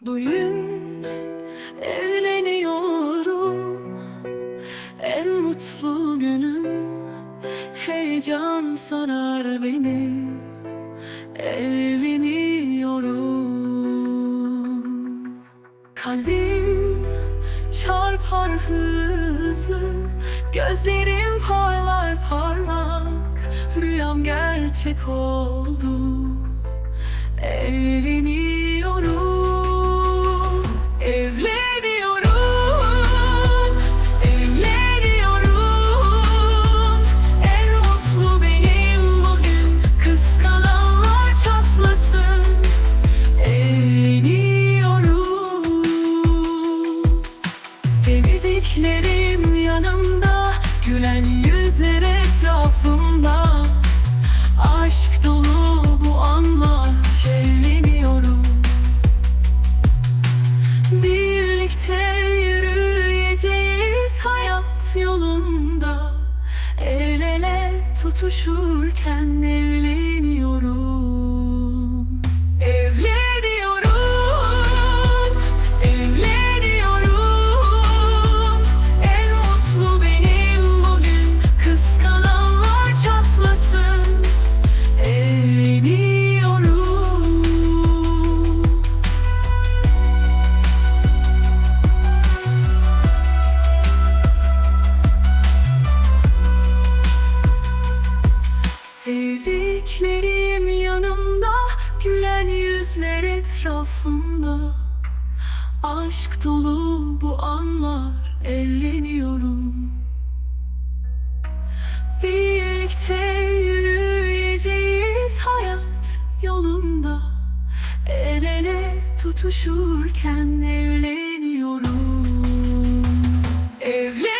Bugün evleniyorum. En mutlu günüm. Heyecan sarar beni. Evleniyorum. Kalbim çarpar hızlı. Gözlerim parlar parlak. Rüyam gerçek oldu. Evleniyorum, yanımda, gülen yüzler etrafımda. Aşk dolu bu anlar evleniyorum Birlikte yürüyeceğiz hayat yolunda El ele tutuşurken Sevdiklerim yanımda Gülen yüzler etrafımda. Aşk dolu bu anlar Evleniyorum. Birlikte yürüyeceğiz hayat yolunda. El ele tutuşurken evleniyorum. Evleniyorum